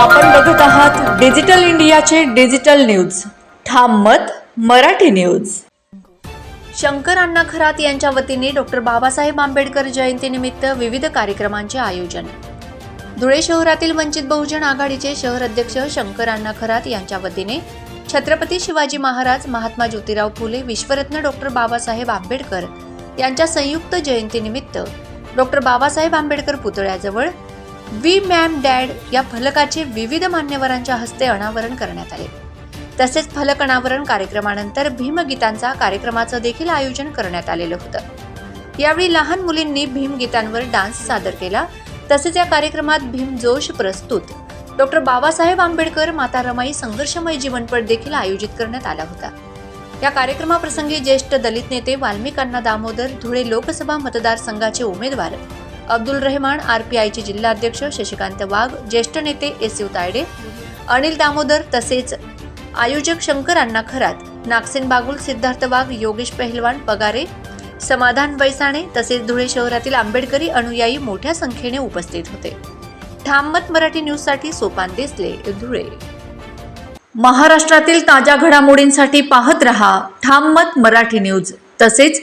आपण बघत आहात डिजिटल इंडियाचे डिजिटल न्यूज. ठाम मत मराठी न्यूज. शंकर अण्णा खरात यांच्या वतीने डॉक्टर बाबासाहेब आंबेडकर जयंतीनिमित्त विविध कार्यक्रमांचे आयोजन. धुळे शहरातील वंचित बहुजन आघाडीचे शहर अध्यक्ष शंकर अण्णा खरात यांच्या वतीने छत्रपती शिवाजी महाराज महात्मा ज्योतिराव फुले विश्वरत्न डॉक्टर बाबासाहेब आंबेडकर यांच्या संयुक्त जयंतीनिमित्त डॉक्टर बाबासाहेब आंबेडकर पुतळ्याजवळ वी मॅम डॅड या फलकाचे विविध मान्यवरांच्या हस्ते अनावरण करण्यात आले. तसेच फलक अनावरण कार्यक्रमानंतर भीमगीतांचा कार्यक्रमाचं देखील आयोजन करण्यात आलेलं होतं. यावेळी लहान मुलींनी भीमगीतांवर डान्स सादर केला. तसेच या कार्यक्रमात भीम जोश प्रस्तुत. डॉक्टर बाबासाहेब आंबेडकर माता रमाई संघर्षमय जीवनपट देखील आयोजित करण्यात आला होता. या कार्यक्रमाप्रसंगी ज्येष्ठ दलित नेते वाल्मिकांना दामोदर धुळे लोकसभा मतदारसंघाचे उमेदवार अब्दुल रहमान आरपीआयचे जिल्हाध्यक्ष शशिकांत वाघ ज्येष्ठ नेते एस यू तायडे अनिल दामोदर तसेच आयोजक शंकर अण्णा खरात नागसेन बागुल सिद्धार्थ वाघ योगेश पहिलवान पगारे समाधान बैसाणे तसेच धुळे शहरातील आंबेडकरी अनुयायी मोठ्या संख्येने उपस्थित होते. थांबत मराठी न्यूजसाठी सोपान देसले धुळे. महाराष्ट्रातील ताज्या घडामोडींसाठी पाहत रहा ठाममत मराठी न्यूज. तसेच